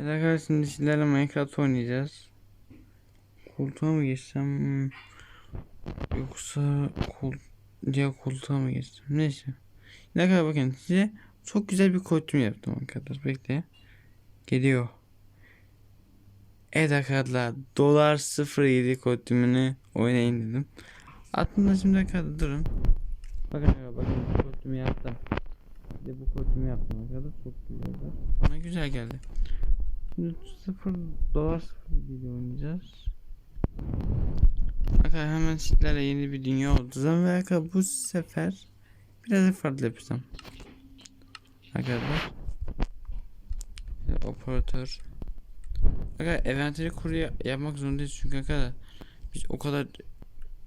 Evet arkadaşlar şimdi sizlerle Minecraft oynayacağız. Koltuğa mı geçsem? Hmm. Yoksa kol diğer koltuğa mı geçsem? Neyse. Ne kadar bakın size çok güzel bir kostüm yaptım arkadaşlar. Bekle. Geliyor. Evet arkadaşlar dolar 07 kostümünü oynayın dedim. Aklımda şimdi arkadaşlar durun. Bakın bakın bu yaptım. Bir de bu kostümü yaptım arkadaşlar çok güzel. Bana güzel geldi. Şimdi 0 dolar 0 ile oynayacağız. Arkadaşlar hemen sizlerle yeni bir dünya olacağım ve bu sefer biraz farklı yapacağım. Arkadaşlar. Operatör. Arkadaşlar eventleri kuru ya- yapmak zorundayız çünkü arkadaşlar biz o kadar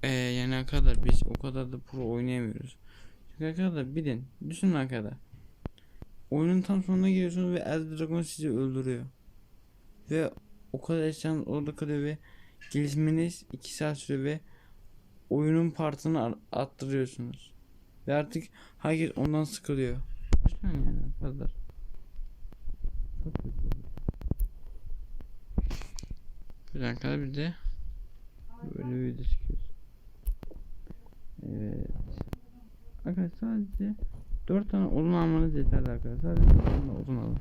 eee yani arkadaşlar biz o kadar da pro oynayamıyoruz. Çünkü arkadaşlar bilin düşünün arkadaşlar. Oyunun tam sonuna geliyorsunuz ve Elder Dragon sizi öldürüyor. Ve o kadar eşyan orada kalıyor ve gelişmeniz 2 saat sürüyor ve oyunun partını ar- arttırıyorsunuz. Ve artık herkes ondan sıkılıyor. Lütfen yani arkadaşlar. Çok kötü. Bir dakika bir de böyle bir video çıkıyoruz. Evet. Arkadaşlar sadece 4 tane odun almanız yeterli arkadaşlar. Sadece 4 tane odun alın.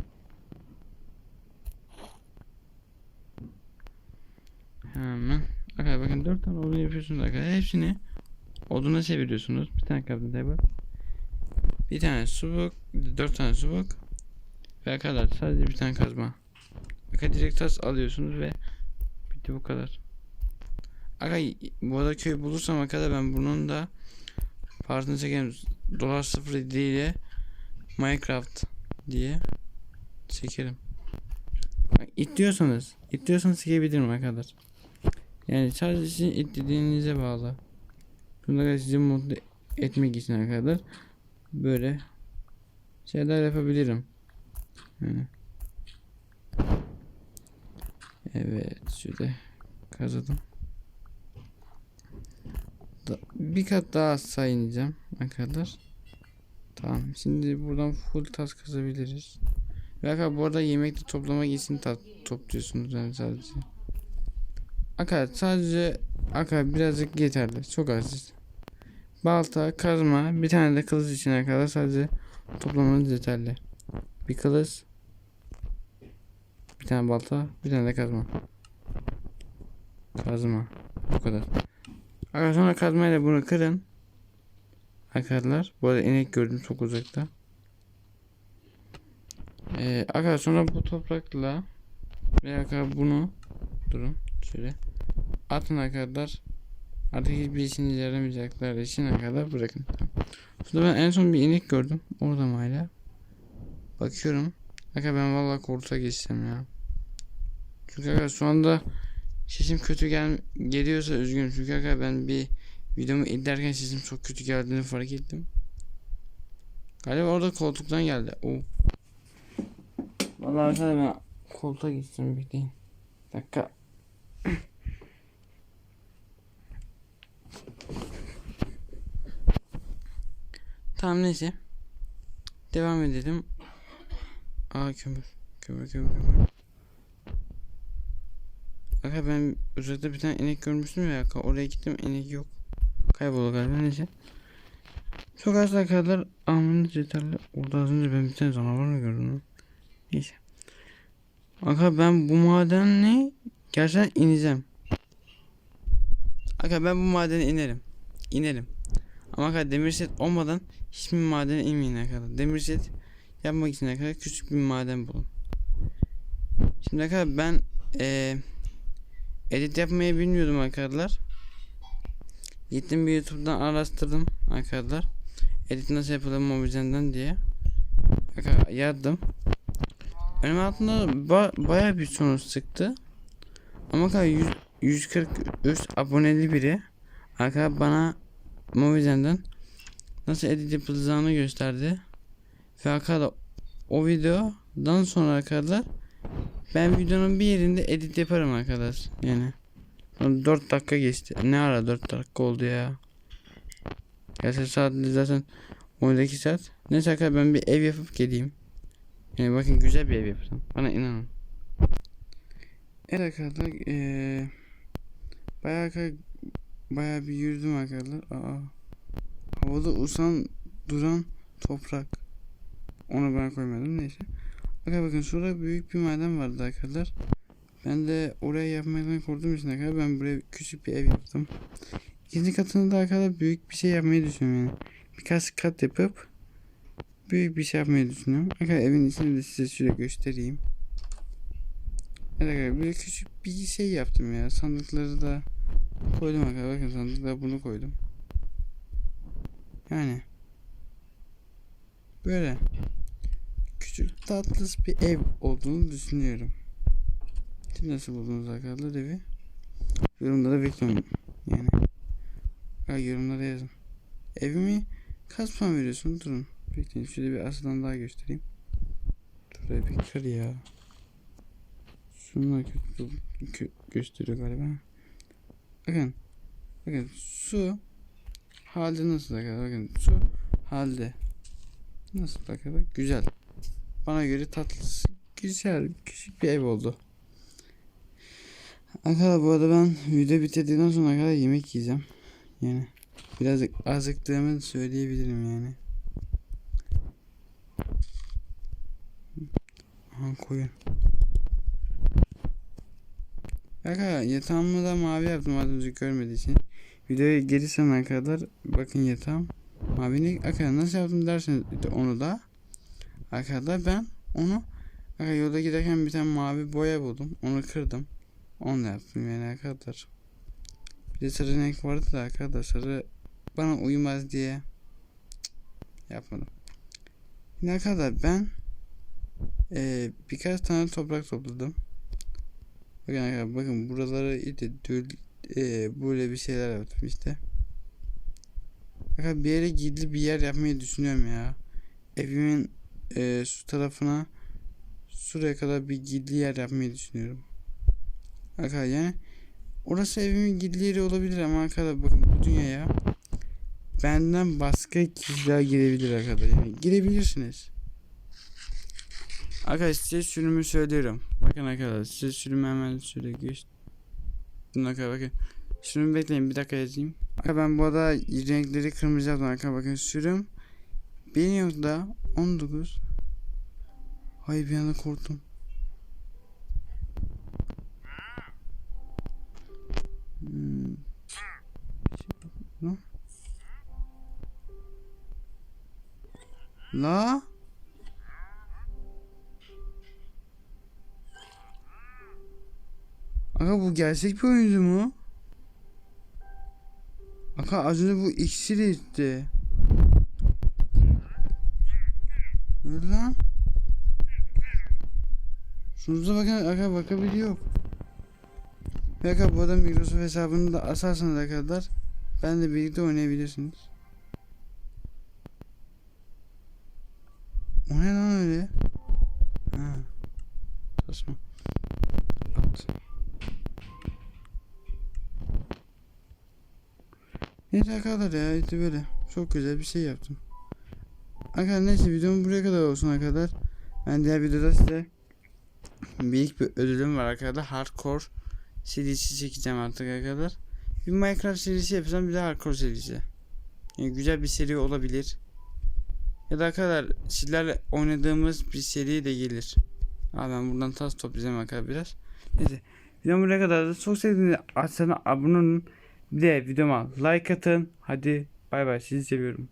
Hemen. Arkadaşlar bakın 4 tane odun yapıyorsunuz arkadaşlar. Hepsini oduna çeviriyorsunuz. Bir tane kablo table. Bir tane subuk. 4 tane subuk. Ve arkadaşlar sadece bir tane kazma. Arkadaşlar direkt tas alıyorsunuz ve bitti bu kadar. Arkadaşlar bu arada köy bulursam arkadaşlar ben bunun da partını çekerim. Dolar 07 ile Minecraft diye çekerim. İtliyorsanız, itliyorsanız çekebilirim arkadaşlar. Yani sadece sizin itlediğinize bağlı. Bunları sizi mutlu etmek için arkadaşlar böyle şeyler yapabilirim. Yani. Evet, şöyle kazıdım. Da- bir kat daha ineceğim arkadaşlar. Tamam. Şimdi buradan full tas kazabiliriz. Arkadaşlar bu arada yemekte toplamak için ta topluyorsunuz yani sadece. Arkadaşlar sadece arkadaşlar birazcık yeterli. Çok az. Balta, kazma, bir tane de kılıç için arkadaşlar sadece toplamanız yeterli. Bir kılıç, bir tane balta, bir tane de kazma. Kazma. Bu kadar. Arkadaşlar sonra kazmayla bunu kırın. Arkadaşlar bu arada inek gördüm çok uzakta. Ee, arkadaşlar sonra bu toprakla ve arkadaşlar bunu durun şöyle atın arkadaşlar. Artık hiçbir işinize yaramayacaklar için arkadaşlar bırakın. Tamam. Şurada ben en son bir inek gördüm. Orada mı hala? Bakıyorum. Arkadaşlar ben vallahi koltuğa geçsem ya. Çünkü arkadaşlar şu anda sesim kötü gel geliyorsa üzgünüm. Çünkü arkadaşlar ben bir videomu izlerken sesim çok kötü geldiğini fark ettim. Galiba orada koltuktan geldi. Oo. Vallahi arkadaşlar ben koltuğa geçtim bekleyin. Dakika. Tamam neyse. Devam edelim. Aa kömür. Kömür kömür kömür. Aga ben uzakta bir tane inek görmüştüm ya. Oraya gittim inek yok. Kayboldu galiba neyse. Çok az kadar almanız yeterli. Orada az önce ben bir tane canavar mı gördüm? Neyse. Aga ben bu madenle gerçekten ineceğim. Aga ben bu madene inerim. İnerim. Ama aga demir set olmadan hiçbir madene inmeyin arkadaşlar. Demir set yapmak için arkadaşlar küçük bir maden bulun. Şimdi arkadaşlar ben eee edit yapmayı bilmiyordum arkadaşlar. Gittim bir YouTube'dan araştırdım arkadaşlar. Edit nasıl yapılır mobilden diye. Arkadaşlar yazdım. Önüme altında ba bayağı bir sonuç çıktı. Ama 100, 143 aboneli biri arkadaşlar bana Mobizen'den nasıl edit yapılacağını gösterdi. Ve arkadaşlar o videodan sonra arkadaşlar ben videonun bir yerinde edit yaparım arkadaş. Yani 4 dakika geçti. Ne ara 4 dakika oldu ya. Gerçi saat zaten 12 saat. Neyse arkadaşlar ben bir ev yapıp geleyim. Yani bakın güzel bir ev yapacağım. Bana inanın. Evet arkadaşlar eee bayağı bayağı bir yürüdüm arkadaşlar. Aa. Havada uçan duran toprak. Onu ben koymadım neyse. Bakın bakın şurada büyük bir maden vardı arkadaşlar. Ben de oraya yapmaktan korktuğum için arkadaşlar ben buraya küçük bir ev yaptım. İkinci katını da arkadaşlar büyük bir şey yapmayı düşünüyorum yani. Birkaç kat yapıp büyük bir şey yapmayı düşünüyorum. Arkadaşlar evin içini de size şöyle göstereyim. Evet arkadaşlar böyle küçük bir şey yaptım ya. Sandıkları da koydum arkadaşlar. Bakın sandıklara bunu koydum. Yani böyle küçük tatlış bir ev olduğunu düşünüyorum. Siz nasıl buldunuz arkadaşlar evi? Yorumlara bekliyorum yani. Ha, yorumlara yazın. Evimi kaç puan veriyorsun? Durun. Bekleyin şöyle bir aslan daha göstereyim. Şuraya bir kır ya. Şunlar kötü kö- gösteriyor galiba. Bakın. Bakın su halde nasıl arkadaşlar? Bakın su halde. Nasıl arkadaşlar? Güzel. Bana göre tatlı, güzel, küçük bir ev oldu. Arkadaşlar bu arada ben video bitirdikten sonra kadar yemek yiyeceğim. Yani birazcık azıktığımı söyleyebilirim yani. Aha koyun. Arkadaşlar yatağımı da mavi yaptım az önce görmediği için. Videoya geri sana kadar bakın yatağım. Mavini arkadaşlar nasıl yaptım derseniz de onu da. Arkadaşlar ben onu arkadaşlar yolda giderken bir tane mavi boya buldum. Onu kırdım. Onu yaptım yani arkadaşlar. Bir de sarı renk vardı da arkadaşlar sarı bana uymaz diye yapmadım. Yine arkadaşlar ben eee, birkaç tane toprak topladım. Bakın arkadaşlar bakın buraları işte dül, eee, böyle bir şeyler yaptım işte. Arkadaşlar bir yere gidli bir yer yapmayı düşünüyorum ya. Evimin eee, şu tarafına şuraya kadar bir gidli yer yapmayı düşünüyorum. Arkadaşlar yani orası evimin gidli yeri olabilir ama arkadaşlar bakın bu dünyaya benden başka kişiler girebilir arkadaşlar. Yani girebilirsiniz. Arkadaşlar size sürümü söylüyorum. Bakın arkadaşlar size sürümü hemen şöyle göster. Arkadaşlar bakın. Sürümü bekleyin bir dakika yazayım. Arkadaşlar ben bu arada renkleri kırmızı yaptım arkadaşlar bakın sürüm. Benim yılda 19. Hayır bir anda korktum. Aga bu gerçek bir oyuncu mu? Aga az önce bu iksir etti. Öyle lan. Şunuza bakın aga bakabiliyor. Ve aga bu arada Microsoft hesabını da asarsanız kadar ben de birlikte oynayabilirsiniz. O ne lan öyle? Ha. Saçma. At. Neyse arkadaşlar ya işte böyle. Çok güzel bir şey yaptım. Arkadaşlar neyse videom buraya kadar olsun arkadaşlar. Ben diğer videoda size büyük bir ödülüm var arkadaşlar. Hardcore serisi çekeceğim artık arkadaşlar. Bir Minecraft serisi yapacağım bir de hardcore serisi. Yani güzel bir seri olabilir. Ya da arkadaşlar sizlerle oynadığımız bir seri de gelir. Abi ben buradan tas toplayacağım arkadaşlar biraz. Neyse. Videom buraya kadar da çok sevdiğiniz açsana abone olun. Bir de videoma like atın. Hadi bay bay sizi seviyorum.